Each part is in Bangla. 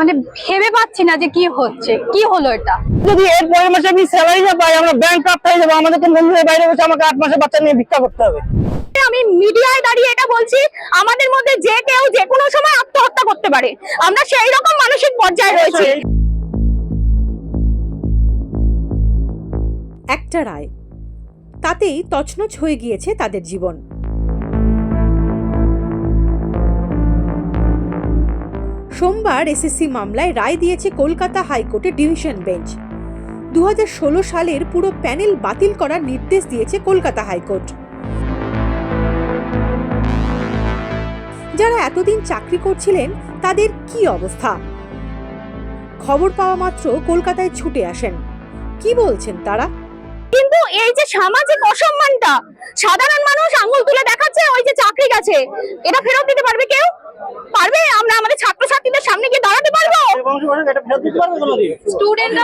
মানে ভেবে পাচ্ছি না যে কি হচ্ছে। কি হলো এটা? যদি এর পরের মাসে আমি স্যালারি না পাই আমরা ব্যাংক কাপ হয়ে যাব। আমাদের তো বন্ধুদের বাইরে বসে আমাকে আট মাসে বাচ্চা নিয়ে ভিক্ষা করতে হবে। আমি মিডিয়ায় দাঁড়িয়ে এটা বলছি আমাদের মধ্যে যে কেউ যে কোনো সময় আত্মহত্যা করতে পারে। আমরা সেই রকম মানসিক পর্যায়ে রয়েছি। একটা রায়। তাতেই তছনছ হয়ে গিয়েছে তাদের জীবন। সোমবার এসএসসি মামলায় রায় দিয়েছে কলকাতা হাইকোর্টের ডিভিশন বেঞ্চ। দু সালের পুরো প্যানেল বাতিল করার নির্দেশ দিয়েছে কলকাতা হাইকোর্ট। যারা এতদিন চাকরি করছিলেন, তাদের কি অবস্থা? খবর পাওয়া মাত্র কলকাতায় ছুটে আসেন। কি বলছেন তারা? কিন্তু এই যে সামাজিক অসম্মানটা, সাধারণ মানুষ আঙুল তুলে দেখাচ্ছে, ওই যে চাকরি গেছে। এটা ফেরত পারবে কেউ পারবে আমরা আমাদের ছাত্রছাত্রীদের সামনে গিয়ে দাঁড়াতে পারব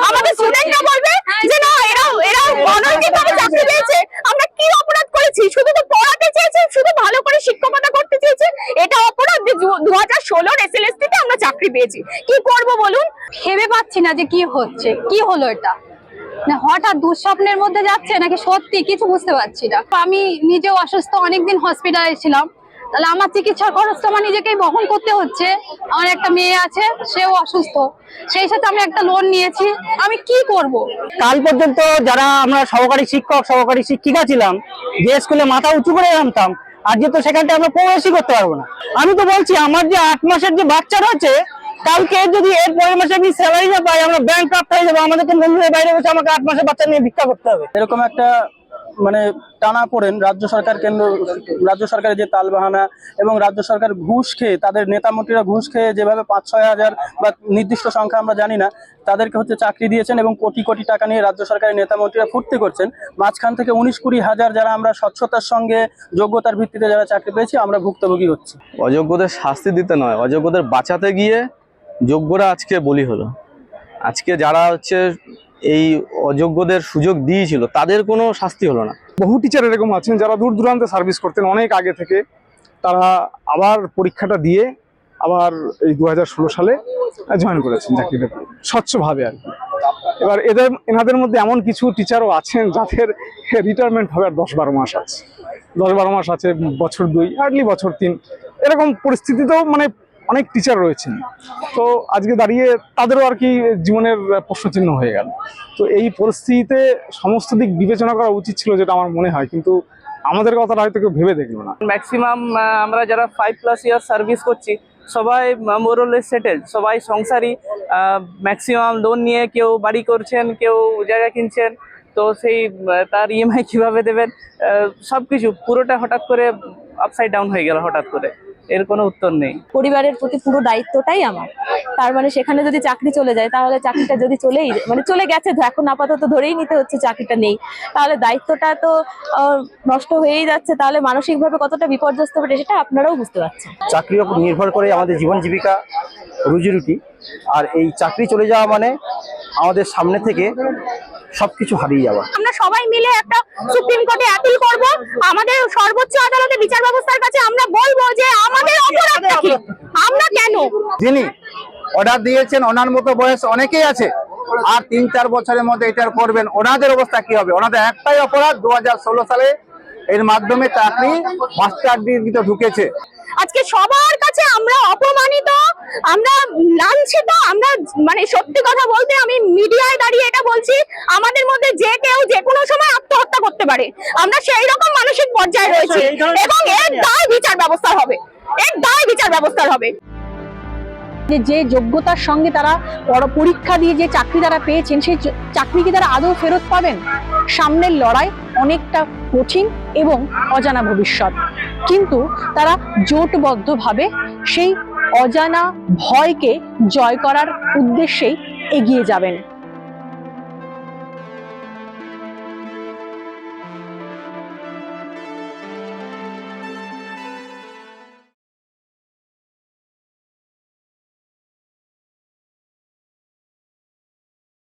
আমাদের স্টুডেন্টরা বলবে যে না এরা এরা অনৈতিকভাবে চাকরি পেয়েছে। আমরা কি অপরাধ করেছি? শুধু তো পড়াতে চেয়েছি শুধু ভালো করে শিক্ষকতা করতে চেয়েছি। এটা অপরাধ যে দু হাজার ষোলোর এসএলএসটি তে আমরা চাকরি পেয়েছি। কি করব বলুন? ভেবে পাচ্ছি না যে কি হচ্ছে। কি হলো এটা? না হঠাৎ দুঃস্বপ্নের মধ্যে যাচ্ছে নাকি সত্যি? কিছু বুঝতে পারছি না। আমি নিজেও অসুস্থ অনেকদিন হসপিটালে ছিলাম। তাহলে আমার চিকিৎসার খরচটা আমার নিজেকেই বহন করতে হচ্ছে। আমার একটা মেয়ে আছে সেও অসুস্থ। সেই সাথে আমি একটা লোন নিয়েছি। আমি কি করব? কাল পর্যন্ত যারা আমরা সহকারী শিক্ষক সহকারী শিক্ষিকা ছিলাম যে স্কুলে মাথা উঁচু করে নামতাম আজকে তো সেখানটা আমরা প্রবেশই করতে পারব না। আমি তো বলছি আমার যে আট মাসের যে বাচ্চা রয়েছে কালকে যদি এর পরের মাসে আমি স্যালারি না পাই আমরা ব্যাংক হয়ে যাব। আমাদের তো বন্ধুদের বাইরে বসে আমাকে আট মাসের বাচ্চা নিয়ে ভিক্ষা করতে হবে। এরকম একটা মানে টানা পড়েন রাজ্য সরকার কেন্দ্র, রাজ্য সরকারের যে তালবাহানা এবং রাজ্য সরকার ঘুষ খেয়ে, তাদের নেতামন্ত্রীরা ঘুষ খেয়ে যেভাবে পাঁচ ছয় হাজার বা নির্দিষ্ট সংখ্যা আমরা জানি না, তাদেরকে হচ্ছে চাকরি দিয়েছেন এবং কোটি কোটি টাকা নিয়ে রাজ্য সরকারের নেতামন্ত্রীরা ফুর্তি করছেন। মাঝখান থেকে উনিশ কুড়ি হাজার যারা আমরা স্বচ্ছতার সঙ্গে, যোগ্যতার ভিত্তিতে যারা চাকরি পেয়েছি, আমরা ভুক্তভোগী হচ্ছি। অযোগ্যদের শাস্তি দিতে নয়, অযোগ্যদের বাঁচাতে গিয়ে যোগ্যরা আজকে বলি হলো। আজকে যারা হচ্ছে এই অযোগ্যদের সুযোগ দিয়েছিল, তাদের কোনো শাস্তি হলো না। বহু টিচার এরকম আছেন যারা দূর দূরান্তে সার্ভিস করতেন অনেক আগে থেকে। তারা আবার পরীক্ষাটা দিয়ে আবার এই দু হাজার ষোলো সালে জয়েন করেছেন চাকরিটা স্বচ্ছভাবে আর কি। এবার এদের, এনাদের মধ্যে এমন কিছু টিচারও আছেন যাদের রিটায়ারমেন্ট হবে আর দশ বারো মাস আছে। দশ বারো মাস আছে, বছর দুই হার্ডলি বছর তিন। এরকম পরিস্থিতিতেও মানে অনেক টিচার রয়েছেন। তো আজকে দাঁড়িয়ে তাদেরও আর কি জীবনের প্রশ্নচিহ্ন হয়ে গেল। তো এই পরিস্থিতিতে সমস্ত দিক বিবেচনা করা উচিত ছিল যেটা আমার মনে হয়, কিন্তু আমাদের কথাটা হয়তো কেউ ভেবে দেখল না। ম্যাক্সিমাম আমরা যারা ফাইভ প্লাস ইয়ার সার্ভিস করছি, সবাই মোরলেস সেটেল সবাই সংসারী ম্যাক্সিমাম লোন নিয়ে কেউ বাড়ি করছেন, কেউ জায়গা কিনছেন, তো সেই তার ইএমআই কীভাবে দেবেন সব কিছু পুরোটা হঠাৎ করে আপসাইড ডাউন হয়ে গেল হঠাৎ করে। এর কোনো উত্তর নেই। পরিবারের প্রতি পুরো দায়িত্বটাই আমার। তার মানে সেখানে যদি চাকরি চলে যায় তাহলে চাকরিটা যদি চলেই মানে চলে গেছে এখন আপাতত ধরেই নিতে হচ্ছে চাকরিটা নেই। তাহলে দায়িত্বটা তো নষ্ট হয়েই যাচ্ছে তাহলে মানসিকভাবে কতটা বিপর্যস্ত হবে সেটা আপনারাও বুঝতে পারছেন। চাকরির উপর নির্ভর করে আমাদের জীবন জীবিকা রুজি রুটি। আর এই চাকরি চলে যাওয়া মানে আমাদের সামনে থেকে সবকিছু হারিয়ে যাওয়া। আমরা সবাই মিলে একটা সুপ্রিম কোর্টে অ্যাপিল করব। আমাদের সর্বোচ্চ আদালতে বিচার ব্যবস্থার কাছে আমরা বলব যে আমাদের অপরাধটা কি? আমরা কেন? যিনি অর্ডার দিয়েছেন ওনার মতো বয়স অনেকেই আছে আর তিন চার বছরের মধ্যে এটার করবেন। ওনাদের অবস্থা কি হবে? ওনাদের একটাই অপরাধ দু হাজার ষোলো সালে এর মাধ্যমে চাকরি মাস্টার ডিগ্রিতে ঢুকেছে। আজকে সবার কাছে আমরা অপমানিত আমরা লাঞ্ছিত আমরা মানে সত্যি কথা বলতে আমি মিডিয়ায় দাঁড়িয়ে এটা বলছি আমাদের মধ্যে যে কেউ যে কোনো সময় আত্মহত্যা করতে পারে। আমরা সেই রকম মানসিক পর্যায়ে রয়েছি এবং এর দায় বিচার ব্যবস্থা হবে। এর দায় বিচার ব্যবস্থা হবে। যে যে যোগ্যতার সঙ্গে তারা পর- পরীক্ষা দিয়ে যে চাকরি তারা পেয়েছেন সেই চাকরি কি তারা আদৌ ফেরত পাবেন? সামনের লড়াই অনেকটা কঠিন এবং অজানা ভবিষ্যৎ। কিন্তু তারা জোটবদ্ধভাবে সেই অজানা ভয়কে জয় করার উদ্দেশ্যেই এগিয়ে যাবেন।